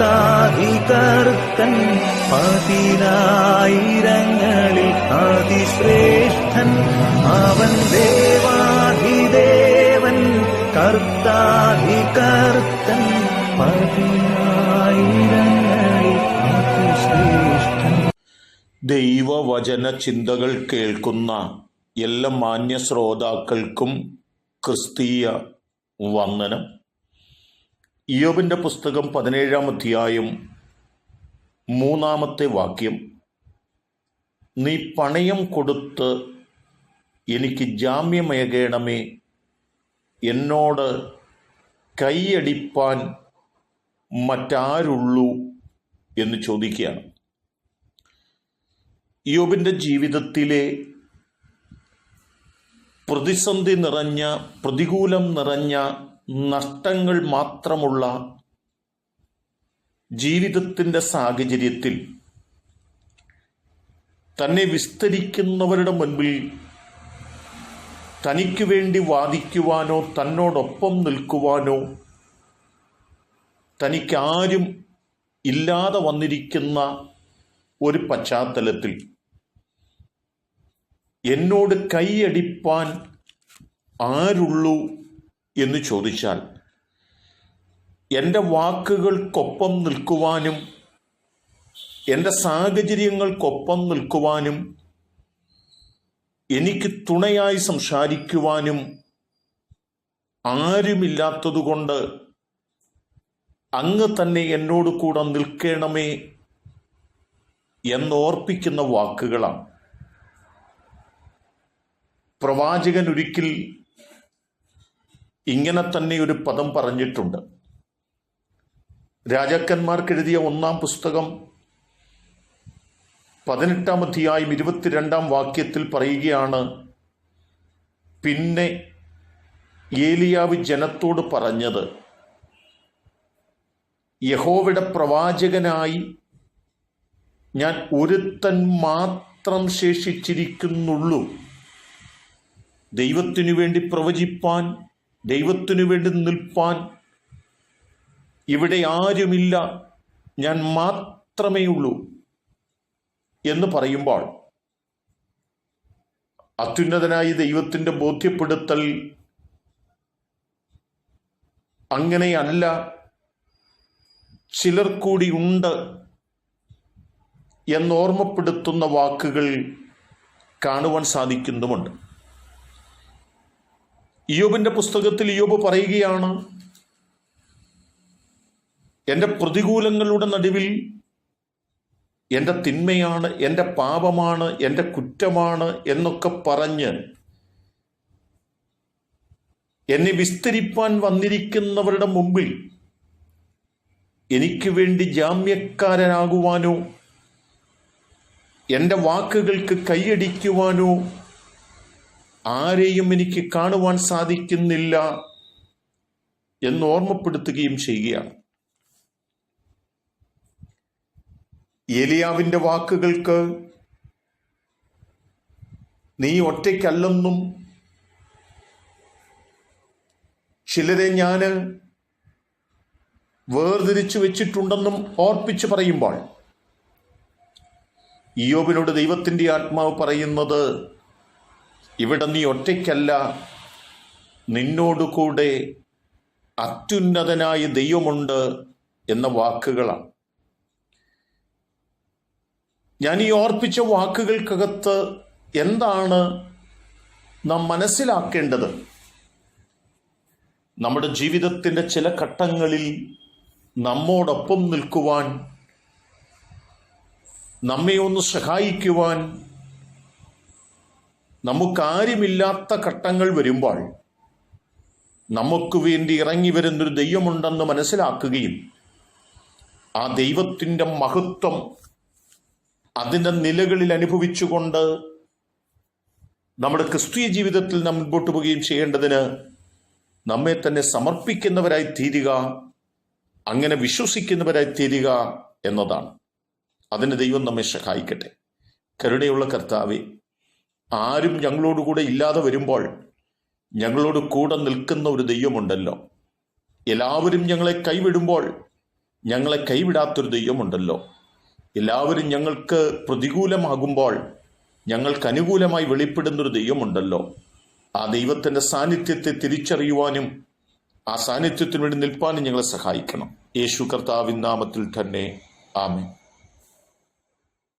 കർത്താധികർത്തൻ പതിനായിരങ്ങളിൽ അതിശ്രേഷ്ഠൻ. അവൻ ദേവാധിദേവൻ കർത്താധികർത്തൻ പതിനായിരങ്ങളിൽ അതിശ്രേഷ്ഠൻ. ദൈവവചന ചിന്തകൾ കേൾക്കുന്ന എല്ലാ മാന്യ ശ്രോതാക്കൾക്കും ക്രിസ്തീയ വന്ദനം. ഇയോബിന്റെ പുസ്തകം പതിനേഴാം അധ്യായം മൂന്നാമത്തെ വാക്യം. നീ പണയം കൊടുത്ത് എനിക്ക് ജാമ്യമേകേണമേ എന്നോട് കൈയടിപ്പാൻ മറ്റാരുള്ളൂ എന്ന് ചോദിക്കുകയാണ്. യോബിന്റെ ജീവിതത്തിലെ പ്രതിസന്ധി നിറഞ്ഞ പ്രതികൂലം നിറഞ്ഞ നഷ്ടങ്ങൾ മാത്രമുള്ള ജീവിതത്തിന്റെ സാഹചര്യത്തിൽ തന്നെ വിസ്തരിക്കുന്നവരുടെ മുൻപിൽ തനിക്ക് വേണ്ടി വാദിക്കുവാനോ തന്നോടൊപ്പം നിൽക്കുവാനോ തനിക്കാരും ഇല്ലാതെ വന്നിരിക്കുന്ന ഒരു പശ്ചാത്തലത്തിൽ എന്നോട് കൈയടിപ്പാൻ ആരുള്ളൂ എന്ന് ചോദിച്ചാൽ എന്റെ വാക്കുകൾക്കൊപ്പം നിൽക്കുവാനും എന്റെ സാഹചര്യങ്ങൾക്കൊപ്പം നിൽക്കുവാനും എനിക്ക് തുണയായി സംസാരിക്കുവാനും ആരുമില്ലാത്തതുകൊണ്ട് അങ്ങ് തന്നെ എന്നോട് കൂടെ നിൽക്കണമേ എന്നോർപ്പിക്കുന്ന വാക്കുകളാണ്. പ്രവാചകൻ ഒരിക്കൽ ഇങ്ങനെ തന്നെ ഒരു പദം പറഞ്ഞിട്ടുണ്ട്. രാജാക്കന്മാർക്കെഴുതിയ ഒന്നാം പുസ്തകം പതിനെട്ടാം അധ്യായം ഇരുപത്തിരണ്ടാം വാക്യത്തിൽ പറയുകയാണ് പിന്നെ ഏലിയാവ് ജനത്തോട് പറഞ്ഞത് യഹോവയുടെ പ്രവാചകനായി ഞാൻ ഒരുത്തൻ മാത്രം ശേഷിച്ചിരിക്കുന്നുള്ളൂ. ദൈവത്തിനു വേണ്ടി പ്രവചിപ്പാൻ ദൈവത്തിനു വേണ്ടി നിൽപ്പാൻ ഇവിടെ ആരുമില്ല ഞാൻ മാത്രമേ ഉള്ളൂ എന്ന് പറയുമ്പോൾ അത്യുന്നതനായി ദൈവത്തിന്റെ ബോധ്യപ്പെടുത്തൽ അങ്ങനെയല്ല. ചിലർ കൂടി ഉണ്ട് എന്നോർമ്മപ്പെടുത്തുന്ന വാക്കുകൾ കാണുവാൻ സാധിക്കുന്നുമുണ്ട് ഇയോബിന്റെ പുസ്തകത്തിൽ ഇയോബ് പറയുകയാണ് എന്റെ പ്രതികൂലങ്ങളുടെ നടുവിൽ എന്റെ തിന്മയാണ് എന്റെ പാപമാണ് എന്റെ കുറ്റമാണ് എന്നൊക്കെ പറഞ്ഞ് എന്നെ വിസ്തരിപ്പാൻ വന്നിരിക്കുന്നവരുടെ മുമ്പിൽ എനിക്ക് വേണ്ടി ജാമ്യക്കാരനാകുവാനോ എന്റെ വാക്കുകൾക്ക് കൈയടിക്കുവാനോ ആരെയും എനിക്ക് കാണുവാൻ സാധിക്കുന്നില്ല എന്ന് ഓർമ്മപ്പെടുത്തുകയും ചെയ്യുകയാണ്. ഏലിയാവിന്റെ വാക്കുകൾക്ക് നീ ഒറ്റയ്ക്കല്ലെന്നും ചിലരെ ഞാൻ വേർതിരിച്ചു വെച്ചിട്ടുണ്ടെന്നും ഓർപ്പിച്ച് പറയുമ്പോൾ ഇയോബിനോട് ദൈവത്തിന്റെ ആത്മാവ് പറയുന്നത് ഇവിടെ നീ ഒറ്റയ്ക്കല്ല. നിന്നോടുകൂടെ അത്യുന്നതനായ ദൈവമുണ്ട് എന്ന വാക്കുകളാണ്. ഞാൻ ഈ ഓർപ്പിച്ച വാക്കുകൾക്കകത്ത് എന്താണ് നാം മനസ്സിലാക്കേണ്ടത്? നമ്മുടെ ജീവിതത്തിന്റെ ചില ഘട്ടങ്ങളിൽ നമ്മോടൊപ്പം നിൽക്കുവാൻ നമ്മെ ഒന്ന് സഹായിക്കുവാൻ നമുക്കാരുമില്ലാത്ത ഘട്ടങ്ങൾ വരുമ്പോൾ നമുക്ക് വേണ്ടി ഇറങ്ങി വരുന്നൊരു ദൈവമുണ്ടെന്ന് മനസ്സിലാക്കുകയും ആ ദൈവത്തിന്റെ മഹത്വം അതിന്റെ നിലകളിൽ അനുഭവിച്ചുകൊണ്ട് നമ്മുടെ ക്രിസ്തീയ ജീവിതത്തിൽ നാം മുൻപോട്ട് പോവുകയും ചെയ്യേണ്ടതിന് നമ്മെ തന്നെ സമർപ്പിക്കുന്നവരായി തീരുക അങ്ങനെ വിശ്വസിക്കുന്നവരായി തീരുക എന്നതാണ്. അതിന് ദൈവം നമ്മെ സഹായിക്കട്ടെ. കരുണയുള്ള കർത്താവെ ആരും ഞങ്ങളോടുകൂടെ ഇല്ലാതെ വരുമ്പോൾ ഞങ്ങളോട് കൂടെ നിൽക്കുന്ന ഒരു ദൈവമുണ്ടല്ലോ. എല്ലാവരും ഞങ്ങളെ കൈവിടുമ്പോൾ ഞങ്ങളെ കൈവിടാത്തൊരു ദൈവമുണ്ടല്ലോ. എല്ലാവരും ഞങ്ങൾക്ക് പ്രതികൂലമാകുമ്പോൾ ഞങ്ങൾക്ക് അനുകൂലമായി വെളിപ്പെടുന്നൊരു ദൈവമുണ്ടല്ലോ. ആ ദൈവത്തിന്റെ സാന്നിധ്യത്തെ തിരിച്ചറിയുവാനും ആ സാന്നിധ്യത്തിനു വേണ്ടി നിൽപ്പാനും ഞങ്ങളെ സഹായിക്കണം. യേശു കർത്താവിൻ നാമത്തിൽ തന്നെ. ആമേൻ.